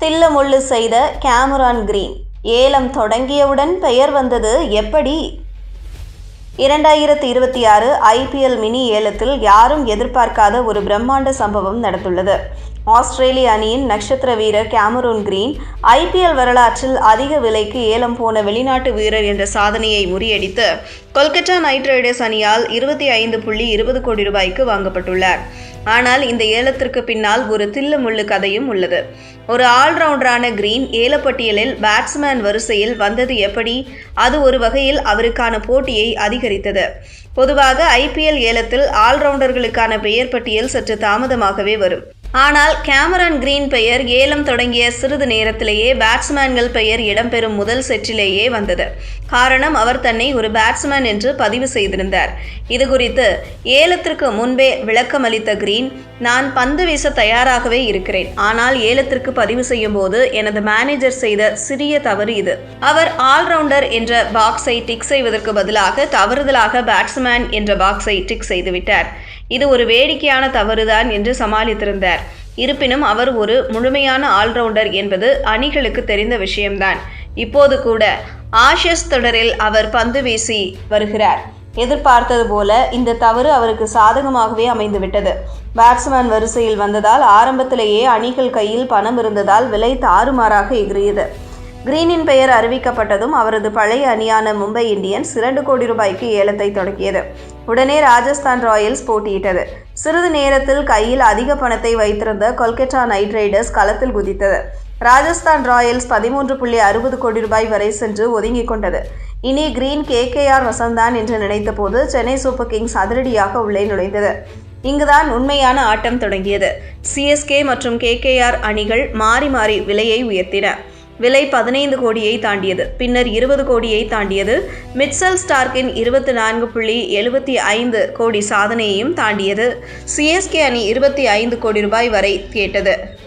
தில்லுமுள்ளு செய்த கேமரான் கிரீன். ஏலம் தொடங்கியவுடன் பெயர் வந்தது எப்படி? இரண்டாயிரத்தி இருபத்தி ஆறு ஐபிஎல் மினி ஏலத்தில் யாரும் எதிர்பார்க்காத ஒரு பிரம்மாண்ட சம்பவம் நடந்துள்ளது. ஆஸ்திரேலிய அணியின் நட்சத்திர வீரர் கேமரூன் கிரீன் ஐபிஎல் வரலாற்றில் அதிக விலைக்கு ஏலம் போன வெளிநாட்டு வீரர் என்ற சாதனையை முறியடித்து கொல்கத்தா நைட் ரைடர்ஸ் அணியால் இருபத்தி ஐந்து புள்ளி இருபது கோடி ரூபாய்க்கு வாங்கப்பட்டுள்ளார். ஆனால் இந்த ஏலத்திற்கு பின்னால் ஒரு தில்லு முள்ளு கதையும் உள்ளது. ஒரு ஆல்ரவுண்டரான கிரீன் ஏலப்பட்டியலில் பேட்ஸ்மேன் வரிசையில் வந்தது எப்படி? அது ஒரு வகையில் அவருக்கான போட்டியை அதிகரித்தது. பொதுவாக ஐபிஎல் ஏலத்தில் ஆல்ரவுண்டர்களுக்கான பெயர் பட்டியல் சற்று தாமதமாகவே வரும். ஆனால் கேமரன் கிரீன் பெயர் ஏலம் தொடங்கிய சிறிது நேரத்திலேயே பேட்ஸ்மேன்கள் பெயர் இடம்பெறும் முதல் செட்டிலேயே வந்தது. காரணம் அவர் தன்னை ஒரு பேட்ஸ்மேன் என்று பதிவு செய்திருந்தார். இது குறித்து ஏலத்திற்கு முன்பே விளக்கமளித்த கிரீன் நான் பந்து வீச தயாராகவே இருக்கிறேன். ஆனால் ஏலத்திற்கு பதிவு செய்யும் போது எனது மேனேஜர் செய்த சிறிய தவறு இது. அவர் ஆல்ரவுண்டர் என்ற பாக்ஸை டிக் செய்வதற்கு பதிலாக தவறுதலாக பேட்ஸ்மேன் என்ற பாக்ஸை டிக் செய்துவிட்டார். இது ஒரு வேடிக்கையான தவறுதான் என்று சமாளித்திருந்தார். இருப்பினும் அவர் ஒரு முழுமையான ஆல்ரவுண்டர் என்பது அணிகளுக்கு தெரிந்த விஷயம்தான். இப்போது கூட ஆஷஸ் தொடரில் அவர் பந்து வீசி வருகிறார். எதிர்பார்த்தது போல இந்த தவறு அவருக்கு சாதகமாகவே அமைந்துவிட்டது. பேட்ஸ்மேன் வரிசையில் வந்ததால் ஆரம்பத்திலேயே அணிகள் கையில் பணம் இருந்ததால் விலை தாறுமாறாக எகிறியது. கிரீனின் பெயர் அறிவிக்கப்பட்டதும் அவரது பழைய அணியான மும்பை இந்தியன்ஸ் இரண்டு கோடி ரூபாய்க்கு ஏலத்தை தொடங்கியது உடனே ராஜஸ்தான் ராயல்ஸ் போட்டியிட்டது. சிறிது நேரத்தில் கையில் அதிக பணத்தை வைத்திருந்த கொல்கத்தா நைட் ரைடர்ஸ் களத்தில் குதித்தது. ராஜஸ்தான் ராயல்ஸ் பதிமூன்று புள்ளி அறுபது கோடி ரூபாய் வரை சென்று ஒதுங்கிக் கொண்டது. இனி கிரீன் கேகேஆர் வசந்தான் என்று நினைத்தபோது சென்னை சூப்பர் கிங்ஸ் அதிரடியாக உள்ளே நுழைந்தது. இங்குதான் உண்மையான ஆட்டம் தொடங்கியது. சிஎஸ்கே மற்றும் கேகேஆர் அணிகள் மாறி மாறி விலையை உயர்த்தின. விலை பதினைந்து கோடியை தாண்டியது. பின்னர் இருபது கோடியை தாண்டியது. மிட்சல் ஸ்டார்க்கின் இருபத்தி நான்கு புள்ளி எழுபத்தி ஐந்து கோடி சாதனையையும் தாண்டியது. சிஎஸ்கே அணி இருபத்தி ஐந்து கோடி ரூபாய் வரை கேட்டது.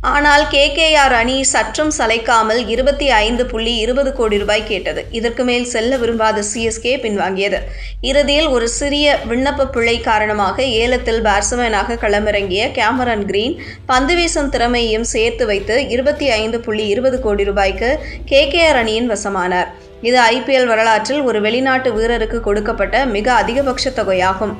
ஆனால் கேகேஆர் அணி சற்றும் சளைக்காமல் இருபத்தி ஐந்து புள்ளி இருபது கோடி ரூபாய் கேட்டது. இதற்கு மேல் செல்ல விரும்பாத சிஎஸ்கே பின்வாங்கியது. இறுதியில் ஒரு சிறிய விண்ணப்ப பிழை காரணமாக ஏலத்தில் பேட்ஸ்மேனாக களமிறங்கிய கேமரன் கிரீன் பந்து வீசும் திறமையையும் சேர்த்து வைத்து இருபத்தி ஐந்து புள்ளி இருபது கோடி ரூபாய்க்கு கேகேஆர் அணியின் வசமானார். இது ஐபிஎல் வரலாற்றில் ஒரு வெளிநாட்டு வீரருக்கு கொடுக்கப்பட்ட மிக அதிகபட்ச தொகையாகும்.